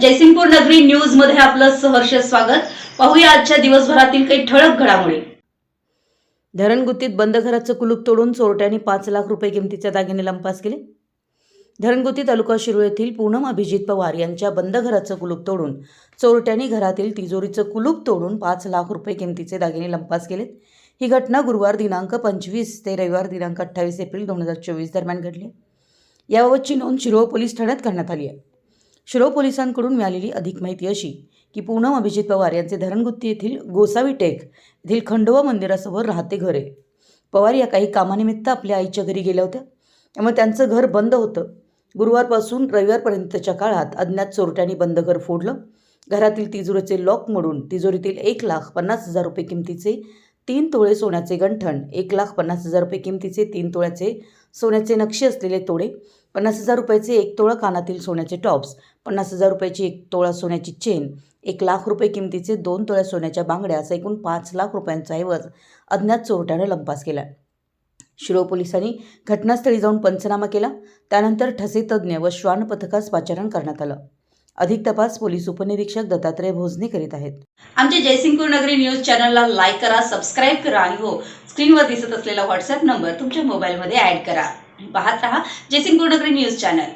जयसिंगपूर नगरी न्यूजमध्ये आपलं सहर्ष स्वागत. पाहूया आजच्या दिवसभरातील काही ठळक घडामोडी. धरणगुत्तीत बंद घराचं कुलूप तोडून चोरट्यांनी पाच लाख रुपये किमतीचे दागिने लंपास केले. धरणगुती तालुका शिरूळ येथील पूनम अभिजित पवार यांच्या बंद घराचं कुलूप तोडून चोरट्यांनी घरातील तिजोरीचं कुलूप तोडून पाच लाख रुपये किमतीचे दागिने लंपास केलेत. ही घटना गुरुवार दिनांक पंचवीस ते रविवार दिनांक अठ्ठावीस एप्रिल दोन हजार चोवीस दरम्यान घडली याबाबतची नोंद शिरोळ पोलीस ठाण्यात करण्यात आली आहे. शिरो पोलिसांकडून मिळालेली अधिक माहिती अशी की पूनम अभिजित पवार यांचे धरणगुत्ती येथील गोसावी टेक येथील खंडोबा मंदिरासमोर राहते घर. आहे पवार या काही कामानिमित्त आपल्या आईच्या घरी गेल्या होत्या. त्यामुळे त्यांचं घर बंद होतं. गुरुवारपासून रविवारपर्यंतच्या काळात अज्ञात चोरट्यांनी बंद घर फोडलं. घरातील तिजोरीचे लॉक मोडून तिजोरीतील एक लाख पन्नास हजार रुपये किमतीचे तीन तोळे सोन्याचे गंठण एक लाख पन्नास हजार रुपये किमतीचे तीन तोळ्याचे सोन्याचे नक्षी असलेले तोडे पन्नास हजार रुपयाचे एक तोळा कानातील सोन्याचे टॉप्स पन्नास हजार रुपयाची एक तोळा सोन्याची चेन एक लाख रुपये किमतीचे दोन तोळ्या सोन्याच्या बांगड्या असा एकूण पाच लाख रुपयांचा ऐवज अज्ञात चोरट्यानं लंपास केला. शिरो पोलिसांनी घटनास्थळी जाऊन पंचनामा केला त्यानंतर ठसे तज्ज्ञ व श्वान पथकास पाचारण करण्यात आलं. अधिक तपास पोलीस उपनिरीक्षक दत्तात्रय भोजने करीत आहेत. आमच्या जयसिंगपूर नगरी न्यूज चॅनलला लाईक करा सबस्क्राईब करा आणि हो स्क्रीनवर दिसत असलेला व्हॉट्सअप नंबर तुमच्या मोबाईलमध्ये ॲड करा. पाहत रहा जयसिंगपूर नगरी न्यूज चॅनल.